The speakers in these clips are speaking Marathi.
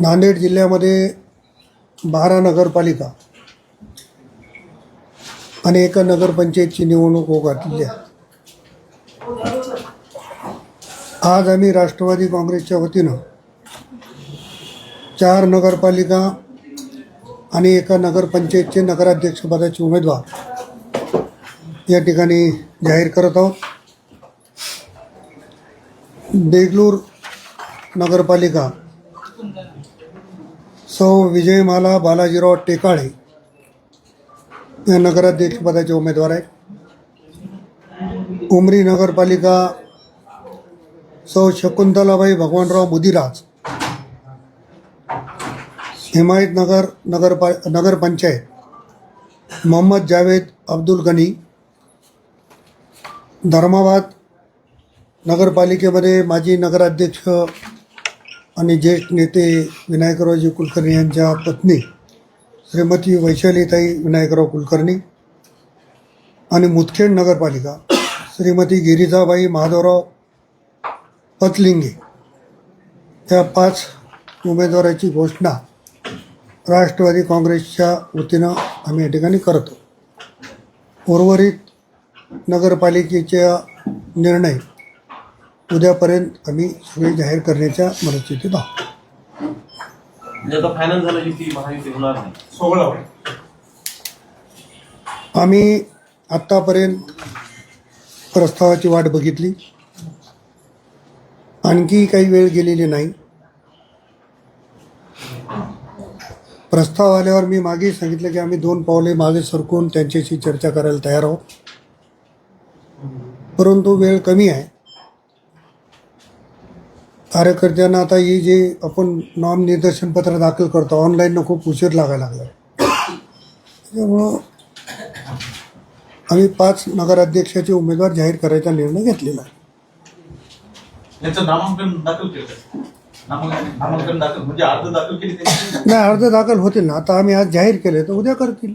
नांदेड जिल्ह्यामध्ये बारा नगरपालिका आणि एका नगरपंचायतची निवडणूक घातलेली आहे. आज आम्ही राष्ट्रवादी काँग्रेसच्या वतीनं चार नगरपालिका आणि एका नगरपंचायतचे नगराध्यक्षपदाचे उमेदवार या ठिकाणी जाहीर करत आहोत. देगलूर नगरपालिका सौ विजयमाला बालाजीराव टेकाळे या नगराध्यक्षपदाचे उमेदवार आहेत. उमरी नगरपालिका सौ शकुंतलाबाई भगवानराव मुदिराज हिमायतनगर नगरपा नगरपंचायत मोहम्मद जावेद अब्दुल गनी धर्माबाद नगरपालिकेमध्ये माजी नगराध्यक्ष आणि ज्येष्ठ नेते विनायकरावजी कुलकर्णी यांच्या पत्नी श्रीमती वैशालीताई विनायकराव कुलकर्णी आणि मुदखेड नगरपालिका श्रीमती गिरिजाबाई माधवराव पतलिंगे या पाच उमेदवाराची घोषणा राष्ट्रवादी काँग्रेसच्या वतीनं आम्ही या ठिकाणी करतो. उर्वरित नगरपालिकेचा निर्णय उद्यापर्यंत आम्ही सगळे जाहीर करण्याच्या मनस्थितीत आहोत म्हणजे आता फायनल झालं की ती महायुती होणार नाही. सोहळा आम्ही आत्तापर्यंत प्रस्तावाची वाट बघितली. आणखी काही वेळ गेलेली नाही. प्रस्ताव आल्यावर मी मागे सांगितलं की आम्ही दोन पावले मागे सरकून त्यांच्याशी चर्चा करायला तयार आहोत. परंतु वेळ कमी आहे. कार्यकर्त्यांना आता ही जे आपण नॉम निदर्शन पत्र दाखल करतो ऑनलाईननं खूप उशीर लागायला लागला. त्याच्यामुळं आम्ही पाच नगराध्यक्षाचे उमेदवार जाहीर करायचा निर्णय घेतलेला आहे. यांचं नामांकन दाखल केलं नामांकन नामांकन दाखल म्हणजे अर्ज दाखल केली त्यांनी? नाही अर्ज दाखल होतील ना. आता आम्ही आज जाहीर केले तर उद्या करतील.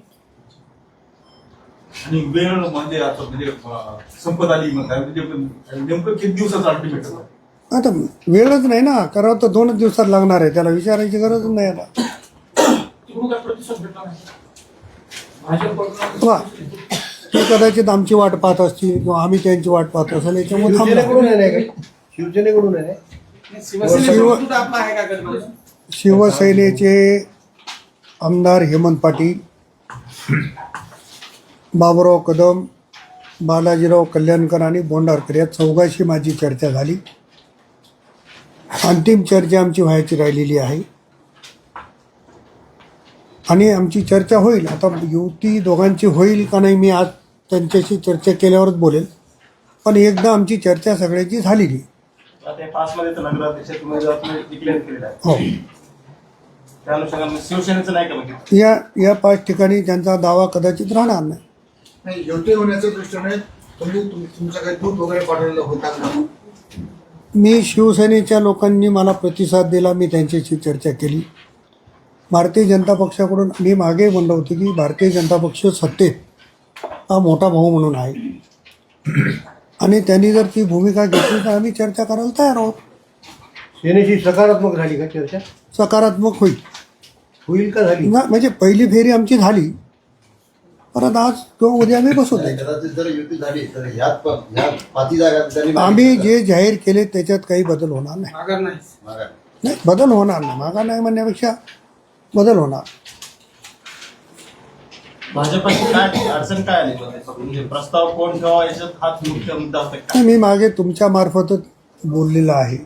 आणि वेळ म्हणजे आता म्हणजे अं, संपत आली मग. काय म्हणजे नेमकं किती दिवसाचं अल्टिमेट आता वेळच नाही ना करावं तर दोनच दिवसात लागणार आहे त्याला विचारायची गरज नाही आता. वा. ते कदाचित आमची वाट पाहत असतील किंवा आम्ही त्यांची वाट पाहत असेल याच्यामुळे थांबणार. शिवसेनेकडून आहे का आहे गटमध्ये? शिवसेनेचे आमदार हेमंत पाटील बाबुराव कदम बालाजीराव कल्याणकर आणि बोंडारकर या चौघाशी माझी चर्चा झाली. अंतिम चर्चा आमची व्हायची राहिलेली आहे. आणि आमची चर्चा होईल. आता युती दोघांची होईल का नाही मी आज त्यांच्याशी चर्चा केल्यावरच बोलेल. पण एकदा आमची चर्चा सगळ्याची झालेली. आता या पाच मध्ये तर नगराध्यक्ष उमेदवार तुम्ही डिक्लेअर केलेला आहे. हो. बघितलं या या पाच ठिकाणी त्यांचा दावा कदाचित राहणार नाही. योग्य होण्याच्या दृष्टीने तुम्ही तुमचं काही दूध वगैरे पाठवलेलं होता का? मी शिवसेनेच्या लोकांनी मला प्रतिसाद दिला मी त्यांच्याशी चर्चा केली. भारतीय जनता पक्षाकडून मी मागे म्हणलं होतं की भारतीय जनता पक्ष सत्तेत हा मोठा भाऊ म्हणून आहे. आणि त्यांनी जर ती भूमिका घेतली तर आम्ही चर्चा करायला तयार आहोत. सेनेची सकारात्मक झाली का चर्चा? सकारात्मक होईल. होईल का झाली? म्हणजे पहिली फेरी आमची झाली. परत आज किंवा उद्या आम्ही बसू नाही, द्यायचं कदाचित जर युती झाली तर ह्यात पण ह्या पाची जागा त्यांनी आम्ही जे जाहीर केले त्याच्यात काही बदल होणार नाही. नाही. मागा. नाही. बदल होणार नाही. मागा नाही म्हणण्यापेक्षा बदल होणार? म्हणजे प्रस्ताव कोण ठेवा याच्यात हाच मुख्य मुद्दा होता काय मी मागे तुमच्या मार्फतच बोललेलं आहे.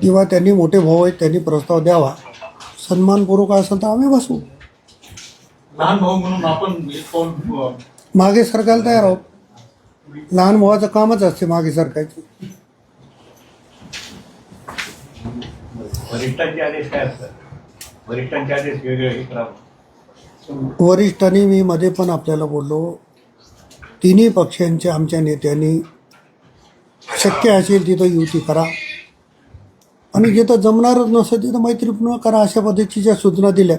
किंवा त्यांनी मोठे भाऊ आहेत त्यांनी प्रस्ताव द्यावा. सन्मानपूर्वक असेल तर आम्ही बसू. लहान भाऊ म्हणून आपण एक पाऊल अं, मागे सरकायला तयार आहोत. लहान भावाचं कामच असते मागे सरकायचं वरिष्ठांचे आदेश काय असतात? वरिष्ठांचे आदेश वेगळे करावं वरिष्ठांनी मी मध्ये पण आपल्याला बोललो. तिन्ही पक्षांच्या आमच्या नेत्यांनी शक्य असेल तिथं युती करा. आणि जिथं जमणारच नसेल तिथं मैत्रीपूर्ण करा अशा पद्धतीच्या सूचना दिल्या.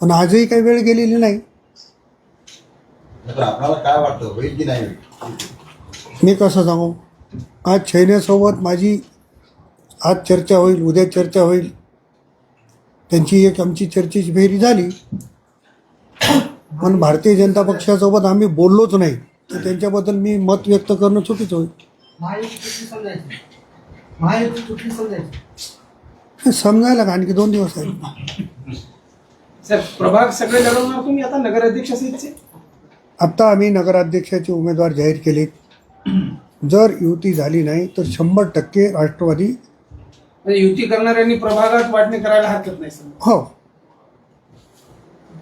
पण आजही काही वेळ गेलेली नाही. तर आपल्याला काय वाटतं? होईल की नाही? होईल मी कसं सांगू? आज छैन्यासोबत माझी आज चर्चा होईल उद्या चर्चा होईल. त्यांची एक आमची चर्चेची फेरी झाली. पण भारतीय जनता पक्षासोबत आम्ही बोललोच नाही. तर त्यांच्याबद्दल मी मत व्यक्त करणं चुकीचं होईल. समजायला का? आणखी दोन दिवस आहेत. सर प्रभाग सगळे लढवणार तुम्ही आता आत्ता आम्ही नगराध्यक्षाचे उमेदवार जाहीर केले. जर युती झाली नाही तर शंभर टक्के राष्ट्रवादी म्हणजे युती करणाऱ्यांनी प्रभागात वाटणी करायला हरकत नाही सर. हो.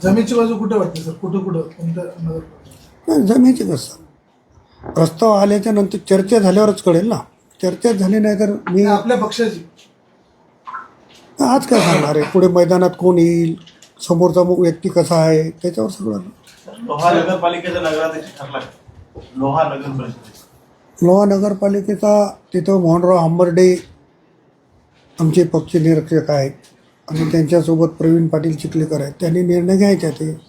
जमीनची बाजू कुठे वाटते सर? कुठं कुठं? कोणत्या नगर नाही, जमेचे कसं प्रस्ताव आल्याच्यानंतर चर्चा झाल्यावरच कळेल ना. चर्चा झाली नाही तर मी आपल्या पक्षाची. आज काय सांगणार आहे? पुढे मैदानात कोण येईल? समोरचा व्यक्ती कसा आहे त्याच्यावर सगळं. लोहा नगरपालिकेचा नगराध्यक्ष ठरला का? लोहा नगर परिषद. लोहा नगरपालिकेचा तिथं मोहनराव हंबर्डे आमचे पक्ष निरीक्षक आहेत. आणि त्यांच्यासोबत प्रवीण पाटील चिखलेकर आहेत. त्यांनी निर्णय घ्यायचा ते.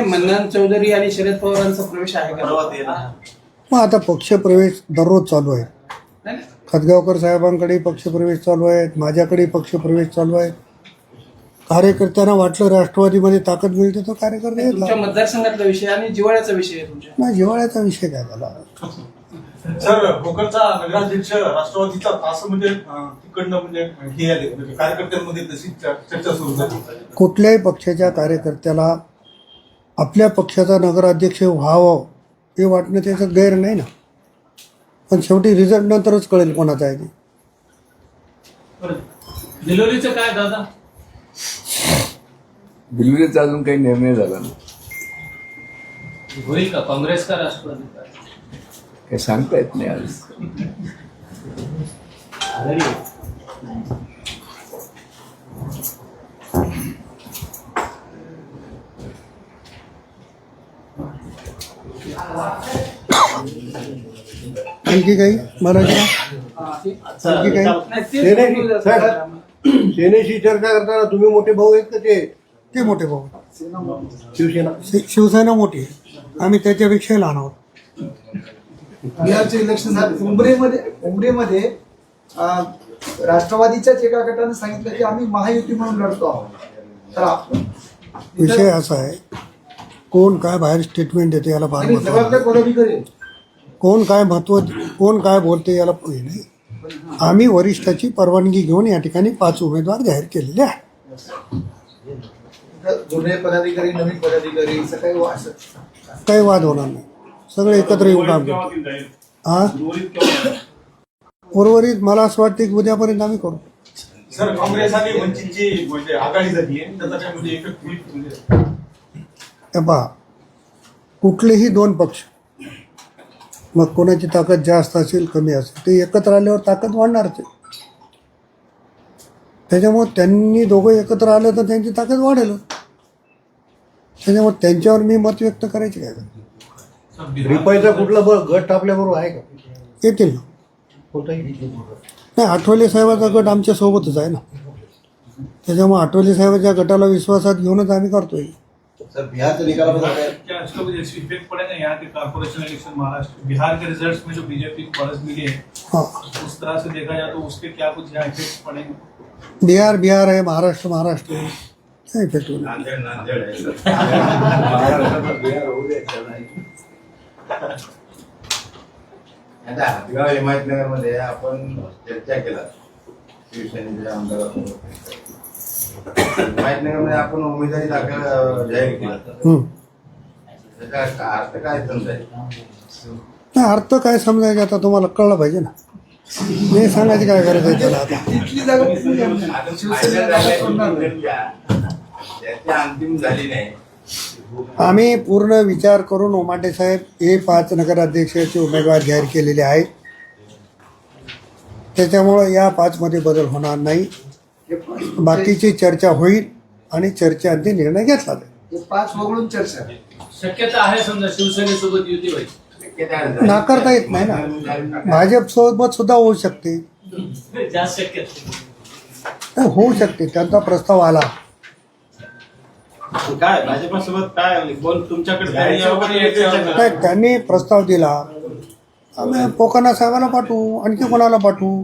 मन्नान चौधरी आणि शरद पवारांचा प्रवेश आहे का? मग आता पक्षप्रवेश दररोज चालू आहे. नाही, नाही. खतगावकर साहेबांकडे पक्षप्रवेश चालू आहेत. माझ्याकडे पक्षप्रवेश चालू आहे कार्यकर्त्यांना वाटलं राष्ट्रवादीमध्ये ताकद मिळते तर कार्यकर्ते तुमच्या मतदारसंघातला विषय आणि जिवाळ्याचा विषय आहे तुमच्या. नाही जिवाळ्याचा विषय काय झाला? सर भोकरचा नगराध्यक्ष राष्ट्रवादीचा असं म्हणजे अं, तिकडनं म्हणजे हे आले म्हणजे कार्यकर्त्यांमध्ये तशी चर- चर्चा सुरू झाली. कुठल्याही पक्षाच्या कार्यकर्त्याला आपल्या पक्षाचा नगराध्यक्ष व्हावं हे वाटणं त्याचं गैर नाही ना. पण शेवटी रिझल्ट नंतरच कळेल कोणाचा आहे ते. दिलोलीचं काय दादा? दिल्लीचा अजून काही निर्णय झाला नाही. होईल का? काँग्रेस का राष्ट्रवादी? का काही सांगता येत नाही आज. आणखी काही? मराठी आणखी काही? सेनेशी चर्चा करताना तुम्ही मोठे भाऊ आहेत का ते? ते मोठे भाऊ शिवसेना. शि- शिवसेना मोठी आहे. आम्ही त्याच्यापेक्षा लहान आहोत. बिहारचे इलेक्शन झाले. उमरेमध्ये उमरेमध्ये अं, राष्ट्रवादीच्याच एका गटाने सांगितलं की आम्ही महायुती म्हणून लढतो आहोत. तर आपण विषय असा आहे कोण काय बाहेर स्टेटमेंट देते याला फार आणि महत्त्व जबाबदार आहे. कोणी करेल कोण काय महत्त्व कोण काय बोलते याला हे नाही. आम्ही वरिष्ठाची परवानगी घेऊन या ठिकाणी पाच उमेदवार जाहीर केलेले आहे जुने पदाधिकारी नवीन पदाधिकारी काही वाद होणार नाही. सगळे एकत्र येऊन काम? हा? उर्वरित मला असं वाटतं की उद्यापर्यंत आम्ही करू. सर काँग्रेस आणि वंचितची म्हणजे आघाडी झाली आहे. म्हणजे पहा. कुठलेही दोन पक्ष मग कोणाची ताकद जास्त असेल कमी असेल ते एकत्र आल्यावर ताकद वाढणारच आहे त्याच्यामुळे त्यांनी दोघं एकत्र आलं तर त्यांची ताकद वाढेल. त्याच्यामुळे त्यांच्यावर मी मत व्यक्त करायची काय? रिपाईचा कुठला ब- गट आपल्याबरोबर आहे का? येतील ना. नाही आठवले साहेबाचा गट आमच्या सोबतच आहे ना. त्याच्यामुळे आठवले साहेबाच्या गटाला विश्वासात घेऊनच आम्ही करतोय. सर बिहारच्या निकालाबद्दल काय क्या इसका कुछ इफ़ेक्ट पड़ेगा यहाँ के कारपोरेशन इलेक्शन महाराष्ट्र? बिहार के रिजल्ट्स में जो बीजेपी को बढ़त मिली है हाँ। उस तरह से देखा जाए तो उसके क्या कुछ यहाँ इफ़ेक्ट पड़ेंगे? बिहार बिहार आहे महाराष्ट्र महाराष्ट्र आहे काय इफ़ेक्ट है। बिहार हातगाव हिमायतनगरमध्ये आपण चर्चा केला। शिवसेनेच्या आमदारासोबत हिमायतनगरमध्ये आपण उमेदवारी दाखल जाहीर केला. त्याचा अर्थ काय समजायचा? नाही अर्थ काय समजायचं आता तुम्हाला कळलं पाहिजे ना. मी सांगायची काय गरज आहे त्याला आता? नाही. आम्ही पूर्ण विचार करून ओमाटे साहेब हे पाच नगराध्यक्षाचे उमेदवार जाहीर केलेले आहेत. त्याच्यामुळं या पाचमध्ये बदल होणार नाही. बाकीची चर्चा होईल आणि चर्चेअंती निर्णय घेतला जाईल. हे पाच वगळून चर्चा. शक्यता आहे समजा शिवसेनेसोबत युती व्हायची नाकारता येत नाही ना. भाजप सोबत सुद्धा होऊ शकते. जास्त शक्यता नाही, होऊ शकते. त्यांचा प्रस्ताव आला. काय भाजपासोबत काय कोण तुमच्याकडे चर्चा त्यांनी प्रस्ताव दिला. आम्ही पोकाना साहेबाला पाठवू. आणखी कोणाला पाठवू?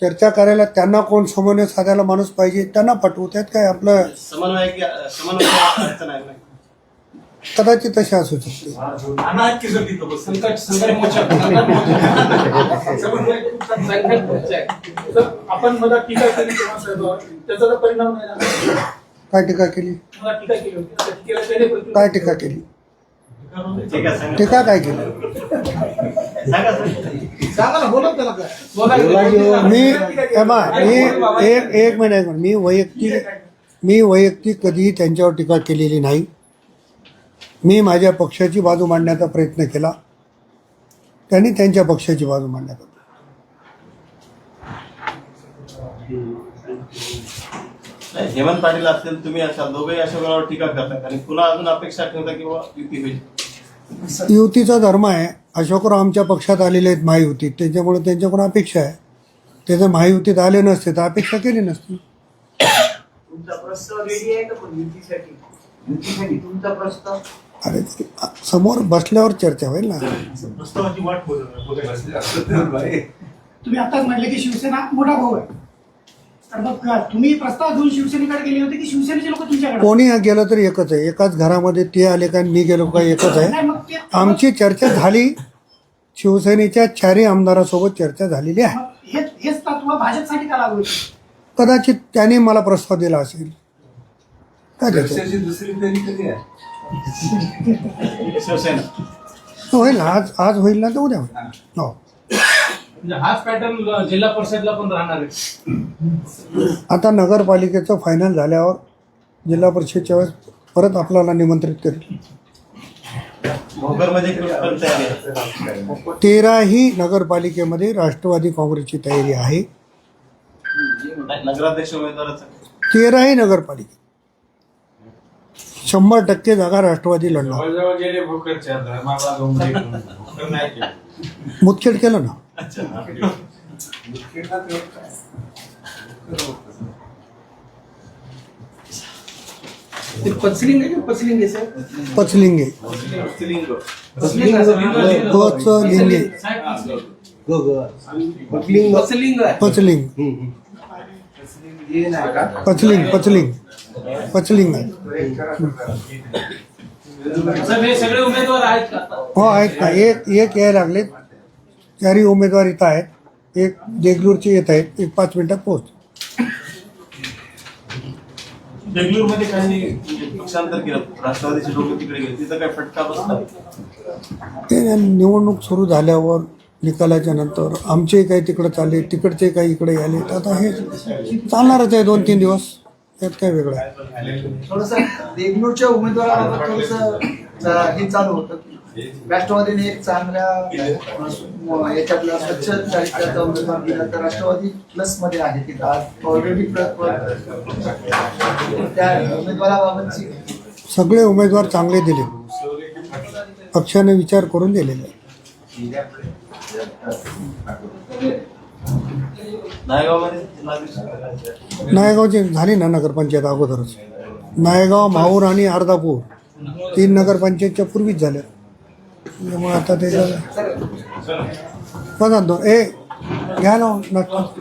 चर्चा करायला त्यांना कोण समन्वय साधायला माणूस पाहिजे त्यांना पाठवू. त्यात काय आपलं समन्वय समन्वय कदाचित तसे असू शकते. आपण मला टीका केली तेव्हा साहेब, त्याचा तर परिणाम नाही झाला. काय टीका केली? काय टीका केली? ठीक आहे सांगा. टीका काय केली? काय बोला. मी हे. मी एक एक मिनिट. मी वैयक्तिक मी वैयक्तिक कधीही त्यांच्यावर टीका केलेली नाही. मी माझ्या पक्षाची बाजू मांडण्याचा प्रयत्न केला. त्यांनी त्यांच्या पक्षाची बाजू मांडण्याचा नाही, हेमंत पाटील असतील तुम्ही अशा दोघेही अशा वेळेवर टीका करताय आणि पुन्हा अजून अपेक्षा ठेवता किंवा युती होईल. युतीचा धर्म आहे. अशोकराव आमच्या पक्षात आलेले आहेत महायुतीत. त्याच्यामुळे त्यांच्याकडून अपेक्षा आहे. ते जर महायुतीत आले नसते तर अपेक्षा केली नसती. अरे समोर बसल्यावर चर्चा होईल ना. प्रस्तावाची वाट बघायला तुम्ही आताच म्हटले की शिवसेना मोठा भाऊ आहे. तर मग तुम्ही प्रस्ताव घेऊन शिवसेनेकडे गेले होते की शिवसेनेचे लोक तुमच्याकडे कोणी गेलं तरी एकच आहे. एकाच घरामध्ये ते आले का मी गेलो का एकच आहे. नाही, मग ते- आमची चर्चा झाली. शिवसेनेच्या चारही आमदारासोबत चर्चा झालेली आहे. मग हेच हेच तत्व भाजपसाठी का लागू कदाचित त्यांनी मला प्रस्ताव दिला असेल. काय त्याचं? चर्चेची दुसरी फेरी कधी आहे? शिवसेना. होईल. आज आज होईल ना तर उद्या होईल. हो. म्हणजे हाच पॅटर्न जिल्हा परिषदला पण राहणार आहे. आता नगरपालिकेचं फायनल झाल्यावर जिल्हा परिषदच्या वेळेस परत आपल्याला निमंत्रित करेल. तेराही नगरपालिकेमध्ये राष्ट्रवादी काँग्रेसची तयारी आहे. तेराही नगरपालिका. शंभर टक्के जागा राष्ट्रवादी लढणार. केलं. मुदखेड केलं ना? पचलिंग आहे का पचलिंग आहे पचलिंगे पचलिंग पचलिंगे पचलिंग पचलिंग पचलिंग पचलिंग पचलिंग आहे साहेब हे। सगळे उमेदवार आहेत का? हो एक एक यायला लागलेत. चारही उमेदवार इथं आहेत. एक देगलूरचे येत आहेत. एक पाच मिनिटात पोहोच काही म्हणजे पक्षांतर केलं. राष्ट्रवादीचे लोक तिकडे गेले. तिथं काय फटका बसला? ते निवडणूक सुरू झाल्यावर निकालाच्या नंतर आमचे काही तिकडं चालले तिकडचे काही इकडे आले. तर आता हे चालणारच आहे दोन तीन दिवस. त्यात काय वेगळं आहे. थोडस देगलूरच्या उमेदवाराबाबत थोडस हे चालू होतं. राष्ट्रवादीने एक चांगल्या याच्यातला स्वच्छ चारित्र्याचा उमेदवार दिला तर राष्ट्रवादी प्लसमध्ये आहे की आज ऑलरेडी त्या उमेदवाराबाबतची सगळे उमेदवार चांगले दिले. पक्षाने विचार करून दिलेले. नायगावची झाली ना नगरपंचायत अगोदरच. नायगाव माहूर आणि अर्धापूर तीन नगरपंचायतच्या पूर्वीच झाल्या. त्यामुळे आता ते झालं. बघा दोन ए घ्या ना नाटक